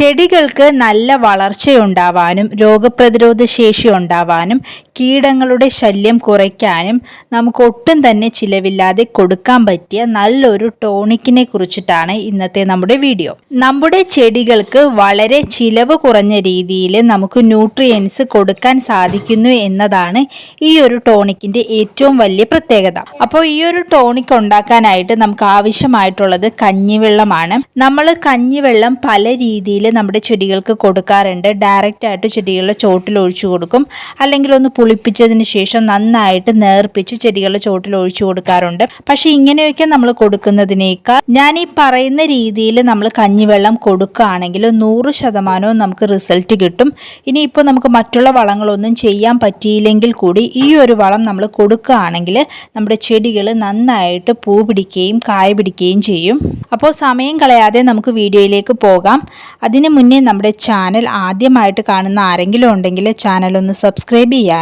ചെടികൾക്ക് നല്ല വളർച്ചയുണ്ടാവാനും രോഗപ്രതിരോധ ശേഷി ഉണ്ടാവാനും കീടങ്ങളുടെ ശല്യം കുറയ്ക്കാനും നമുക്ക് ഒട്ടും തന്നെ ചിലവില്ലാതെ കൊടുക്കാൻ പറ്റിയ നല്ലൊരു ടോണിക്കിനെ കുറിച്ചിട്ടാണ് ഇന്നത്തെ നമ്മുടെ വീഡിയോ. നമ്മുടെ ചെടികൾക്ക് വളരെ ചിലവ് കുറഞ്ഞ രീതിയിൽ നമുക്ക് ന്യൂട്രിയൻസ് കൊടുക്കാൻ സാധിക്കുന്നു എന്നതാണ് ഈ ഒരു ടോണിക്കിന്റെ ഏറ്റവും വലിയ പ്രത്യേകത. അപ്പോൾ ഈ ഒരു ടോണിക് ഉണ്ടാക്കാനായിട്ട് നമുക്ക് ആവശ്യമായിട്ടുള്ളത് കഞ്ഞിവെള്ളമാണ്. നമ്മൾ കഞ്ഞിവെള്ളം പല രീതിയിൽ നമ്മുടെ ചെടികൾക്ക് കൊടുക്കാറുണ്ട്. ഡയറക്റ്റ് ആയിട്ട് ചെടികളുടെ ചോട്ടിൽ ഒഴിച്ചു കൊടുക്കും. അല്ലെങ്കിൽ ഒന്ന് പുളിപ്പിച്ചതിന് ശേഷം നന്നായിട്ട് നേർപ്പിച്ച് ചെടികളുടെ ചോട്ടിൽ ഒഴിച്ചു കൊടുക്കാറുണ്ട്. പക്ഷെ ഇങ്ങനെയൊക്കെ നമ്മൾ കൊടുക്കുന്നതിനേക്കാൾ ഞാൻ ഈ പറയുന്ന രീതിയിൽ നമ്മൾ കഞ്ഞിവെള്ളം കൊടുക്കുകയാണെങ്കിൽ നൂറ് ശതമാനവും നമുക്ക് റിസൾട്ട് കിട്ടും. ഇനിയിപ്പോൾ നമുക്ക് മറ്റുള്ള വളങ്ങളൊന്നും ചെയ്യാൻ പറ്റിയില്ലെങ്കിൽ കൂടി ഈ ഒരു വളം നമ്മൾ കൊടുക്കുകയാണെങ്കിൽ നമ്മുടെ ചെടികൾ നന്നായിട്ട് പൂ പിടിക്കുകയും കായ പിടിക്കുകയും ചെയ്യും. അപ്പോൾ സമയം കളയാതെ നമുക്ക് വീഡിയോയിലേക്ക് പോകാം. അതിന് മുന്നേ നമ്മുടെ ചാനൽ ആദ്യമായിട്ട് കാണുന്ന ആരെങ്കിലും ഉണ്ടെങ്കിൽ ചാനൽ ഒന്ന് സബ്സ്ക്രൈബ്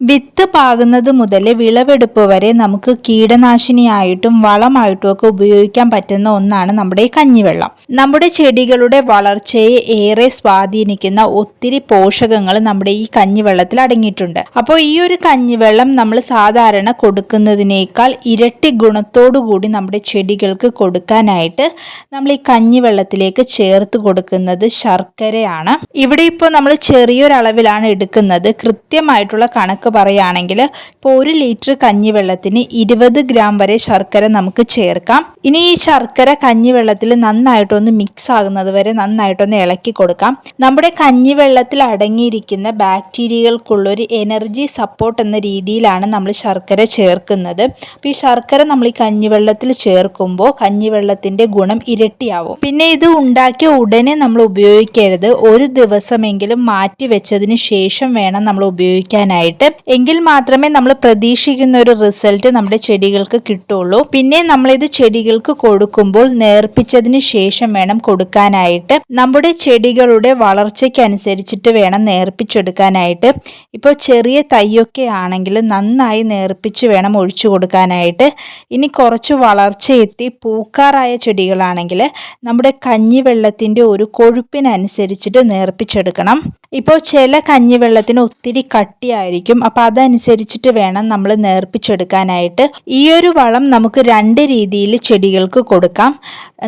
വിത്ത് പാകുന്നത് മുതൽ വിളവെടുപ്പ് വരെ നമുക്ക് കീടനാശിനിയായിട്ടും വളമായിട്ടും ഒക്കെ ഉപയോഗിക്കാൻ പറ്റുന്ന ഒന്നാണ് നമ്മുടെ ഈ കഞ്ഞിവെള്ളം. നമ്മുടെ ചെടികളുടെ വളർച്ചയെ ഏറെ സ്വാധീനിക്കുന്ന ഒത്തിരി പോഷകങ്ങൾ നമ്മുടെ ഈ കഞ്ഞിവെള്ളത്തിൽ അടങ്ങിയിട്ടുണ്ട്. അപ്പോൾ ഈ ഒരു കഞ്ഞിവെള്ളം നമ്മൾ സാധാരണ കൊടുക്കുന്നതിനേക്കാൾ ഇരട്ടി ഗുണത്തോടു കൂടി നമ്മുടെ ചെടികൾക്ക് കൊടുക്കാനായിട്ട് നമ്മൾ ഈ കഞ്ഞിവെള്ളത്തിലേക്ക് ചേർത്ത് കൊടുക്കുന്നത് ശർക്കരയാണ്. ഇവിടെ ഇപ്പോൾ നമ്മൾ ചെറിയൊരളവിലാണ് എടുക്കുന്നത്. കൃത്യമായിട്ടുള്ള കണക്ക് പറയുകയാണെങ്കിൽ ഇപ്പോൾ ഒരു ലിറ്റർ കഞ്ഞിവെള്ളത്തിന് ഇരുപത് ഗ്രാം വരെ ശർക്കര നമുക്ക് ചേർക്കാം. ഇനി ഈ ശർക്കര കഞ്ഞിവെള്ളത്തിൽ നന്നായിട്ടൊന്ന് മിക്സ് ആകുന്നത് വരെ നന്നായിട്ടൊന്ന് ഇളക്കി കൊടുക്കാം. നമ്മുടെ കഞ്ഞിവെള്ളത്തിൽ അടങ്ങിയിരിക്കുന്ന ബാക്ടീരിയകൾക്കുള്ള ഒരു എനർജി സപ്പോർട്ട് എന്ന രീതിയിലാണ് നമ്മൾ ശർക്കര ചേർക്കുന്നത്. അപ്പോൾ ഈ ശർക്കര നമ്മൾ ഈ കഞ്ഞിവെള്ളത്തിൽ ചേർക്കുമ്പോൾ കഞ്ഞിവെള്ളത്തിന്റെ ഗുണം ഇരട്ടിയാവും. പിന്നെ ഇത് ഉണ്ടാക്കിയ ഉടനെ നമ്മൾ ഉപയോഗിക്കരുത്. ഒരു ദിവസമെങ്കിലും മാറ്റി വെച്ചതിന് ശേഷം വേണം നമ്മൾ ഉപയോഗിക്കാനായിട്ട്. എങ്കിൽ മാത്രമേ നമ്മൾ പ്രതീക്ഷിക്കുന്ന ഒരു റിസൾട്ട് നമ്മുടെ ചെടികൾക്ക് കിട്ടുള്ളൂ. പിന്നെ നമ്മൾ ഇത് ചെടികൾക്ക് കൊടുക്കുമ്പോൾ നേർപ്പിച്ചതിന് ശേഷം വേണം കൊടുക്കാനായിട്ട്. നമ്മുടെ ചെടികളുടെ വളർച്ചയ്ക്ക് അനുസരിച്ചിട്ട് വേണം നേർപ്പിച്ചെടുക്കാനായിട്ട്. ഇപ്പോൾ ചെറിയ തൈയൊക്കെ ആണെങ്കിൽ നന്നായി നേർപ്പിച്ച് വേണം ഒഴിച്ചു കൊടുക്കാനായിട്ട്. ഇനി കുറച്ച് വളർച്ച എത്തി പൂക്കാറായ ചെടികളാണെങ്കിൽ നമ്മുടെ കഞ്ഞിവെള്ളത്തിന്റെ ഒരു കൊഴുപ്പിനനുസരിച്ചിട്ട് നേർപ്പിച്ചെടുക്കണം. ഇപ്പോൾ ചില കഞ്ഞിവെള്ളത്തിന് ഒത്തിരി കട്ടിയായിരിക്കും. അപ്പോൾ അതനുസരിച്ചിട്ട് വേണം നമ്മൾ നേർപ്പിച്ചെടുക്കാനായിട്ട്. ഈ ഒരു വളം നമുക്ക് രണ്ട് രീതിയിൽ ചെടികൾക്ക് കൊടുക്കാം.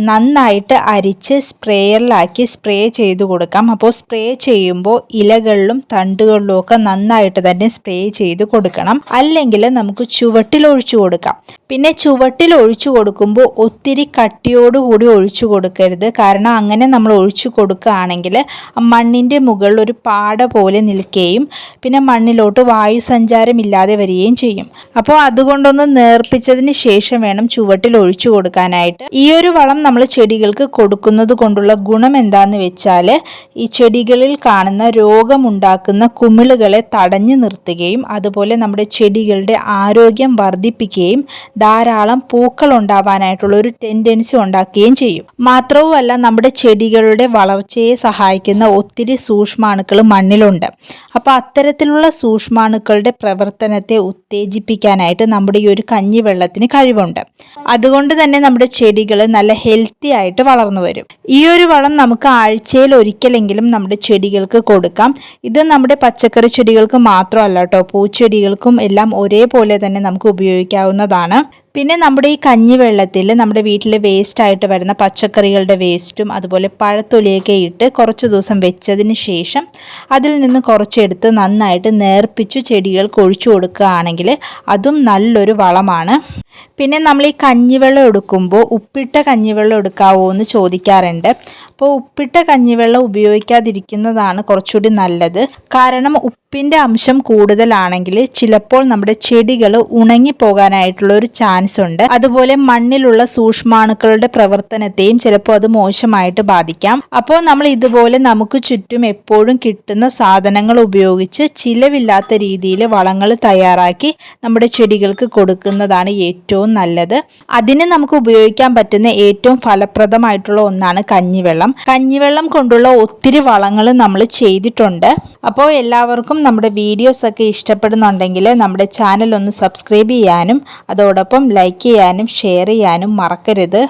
നന്നായിട്ട് അരിച്ച് സ്പ്രേയറിലാക്കി സ്പ്രേ ചെയ്ത് കൊടുക്കാം. അപ്പോൾ സ്പ്രേ ചെയ്യുമ്പോൾ ഇലകളിലും തണ്ടുകളിലും ഒക്കെ നന്നായിട്ട് തന്നെ സ്പ്രേ ചെയ്ത് കൊടുക്കണം. അല്ലെങ്കിൽ നമുക്ക് ചുവട്ടിൽ ഒഴിച്ചു കൊടുക്കാം. പിന്നെ ചുവട്ടിൽ ഒഴിച്ചു കൊടുക്കുമ്പോൾ ഒത്തിരി കട്ടിയോടുകൂടി ഒഴിച്ചു കൊടുക്കരുത്. കാരണം അങ്ങനെ നമ്മൾ ഒഴിച്ചു കൊടുക്കുകയാണെങ്കിൽ മണ്ണിന്റെ മുകളിൽ ഒരു പാട പോലെ നിൽക്കുകയും പിന്നെ മണ്ണിലോട്ട് വായു സഞ്ചാരം ഇല്ലാതെ വരികയും ചെയ്യും. അപ്പോൾ അതുകൊണ്ടൊന്ന് നേർപ്പിച്ചതിന് ശേഷം വേണം ചുവട്ടിൽ ഒഴിച്ചു കൊടുക്കാനായിട്ട്. ഈ ഒരു വളം നമ്മൾ ചെടികൾക്ക് കൊടുക്കുന്നത് കൊണ്ടുള്ള ഗുണം എന്താന്ന് വെച്ചാൽ ഈ ചെടികളിൽ കാണുന്ന രോഗമുണ്ടാക്കുന്ന കുമിളുകളെ തടഞ്ഞു നിർത്തുകയും അതുപോലെ നമ്മുടെ ചെടികളുടെ ആരോഗ്യം വർദ്ധിപ്പിക്കുകയും ധാരാളം പൂക്കൾ ഉണ്ടാവാനായിട്ടുള്ള ഒരു ടെൻഡൻസി ഉണ്ടാക്കുകയും ചെയ്യും. മാത്രവുമല്ല നമ്മുടെ ചെടികളുടെ വളർച്ചയെ സഹായിക്കുന്ന ഒത്തിരി സൂക്ഷ്മാണുക്കൾ മണ്ണിലുണ്ട്. അപ്പോൾ അത്തരത്തിലുള്ള സൂക്ഷ്മാണുക്കളുടെ പ്രവർത്തനത്തെ ഉത്തേജിപ്പിക്കാനായിട്ട് നമ്മുടെ ഈ ഒരു കഞ്ഞി വെള്ളത്തിന് കഴിവുണ്ട്. അതുകൊണ്ട് തന്നെ നമ്മുടെ ചെടികൾ നല്ല ഹെൽത്തി ആയിട്ട് വളർന്നു വരും. ഈ ഒരു വളം നമുക്ക് ആഴ്ചയിൽ ഒരിക്കലെങ്കിലും നമ്മുടെ ചെടികൾക്ക് കൊടുക്കാം. ഇത് നമ്മുടെ പച്ചക്കറി ചെടികൾക്ക് മാത്രമല്ല കേട്ടോ. പൂച്ചെടികൾക്കും എല്ലാം ഒരേപോലെ തന്നെ നമുക്ക് ഉപയോഗിക്കാവുന്നതാണ്. പിന്നെ നമ്മുടെ ഈ കഞ്ഞി വെള്ളത്തിൽ നമ്മുടെ വീട്ടിൽ വേസ്റ്റ് ആയിട്ട് വരുന്ന പച്ചക്കറികളുടെ വേസ്റ്റും അതുപോലെ പഴത്തൊലിയൊക്കെ ഇട്ട് കുറച്ച് ദിവസം വെച്ചതിന് ശേഷം അതിൽ നിന്ന് കുറച്ചെടുത്ത് നന്നായിട്ട് നേർപ്പിച്ച് ചെടികൾക്ക് ഒഴിച്ചു കൊടുക്കുകയാണെങ്കിൽ അതും നല്ലൊരു വളമാണ്. പിന്നെ നമ്മൾ ഈ കഞ്ഞിവെള്ളം എടുക്കുമ്പോൾ ഉപ്പിട്ട കഞ്ഞിവെള്ളം എടുക്കാവോ എന്ന് ചോദിക്കാറുണ്ട്. അപ്പോൾ ഉപ്പിട്ട കഞ്ഞിവെള്ളം ഉപയോഗിക്കാതിരിക്കുന്നതാണ് കുറച്ചുകൂടി നല്ലത്. കാരണം ഉപ്പിന്റെ അംശം കൂടുതലാണെങ്കിൽ ചിലപ്പോൾ നമ്മുടെ ചെടികൾ ഉണങ്ങി പോകാനായിട്ടുള്ള ഒരു ചാൻസ് ഉണ്ട്. അതുപോലെ മണ്ണിലുള്ള സൂക്ഷ്മാണുക്കളുടെ പ്രവർത്തനത്തെയും ചിലപ്പോൾ അത് മോശമായിട്ട് ബാധിക്കാം. അപ്പോൾ നമ്മൾ ഇതുപോലെ നമുക്ക് ചുറ്റും എപ്പോഴും കിട്ടുന്ന സാധനങ്ങൾ ഉപയോഗിച്ച് ചിലവില്ലാത്ത രീതിയിൽ വളങ്ങൾ തയ്യാറാക്കി നമ്മുടെ ചെടികൾക്ക് കൊടുക്കുന്നതാണ് ഏറ്റവും നല്ലത്. അതിന് നമുക്ക് ഉപയോഗിക്കാൻ പറ്റുന്ന ഏറ്റവും ഫലപ്രദമായിട്ടുള്ള ഒന്നാണ് കഞ്ഞിവെള്ളം. കഞ്ഞിവെള്ളം കൊണ്ടുള്ള ഒത്തിരി വളങ്ങൾ നമ്മൾ ചെയ്തിട്ടുണ്ട്. അപ്പോൾ എല്ലാവർക്കും നമ്മുടെ വീഡിയോസ് ഒക്കെ ഇഷ്ടപ്പെടുന്നുണ്ടെങ്കിൽ നമ്മുടെ ചാനൽ ഒന്ന് സബ്സ്ക്രൈബ് ചെയ്യാനും അതോടൊപ്പം ലൈക്ക് ചെയ്യാനും ഷെയർ ചെയ്യാനും മറക്കരുത്.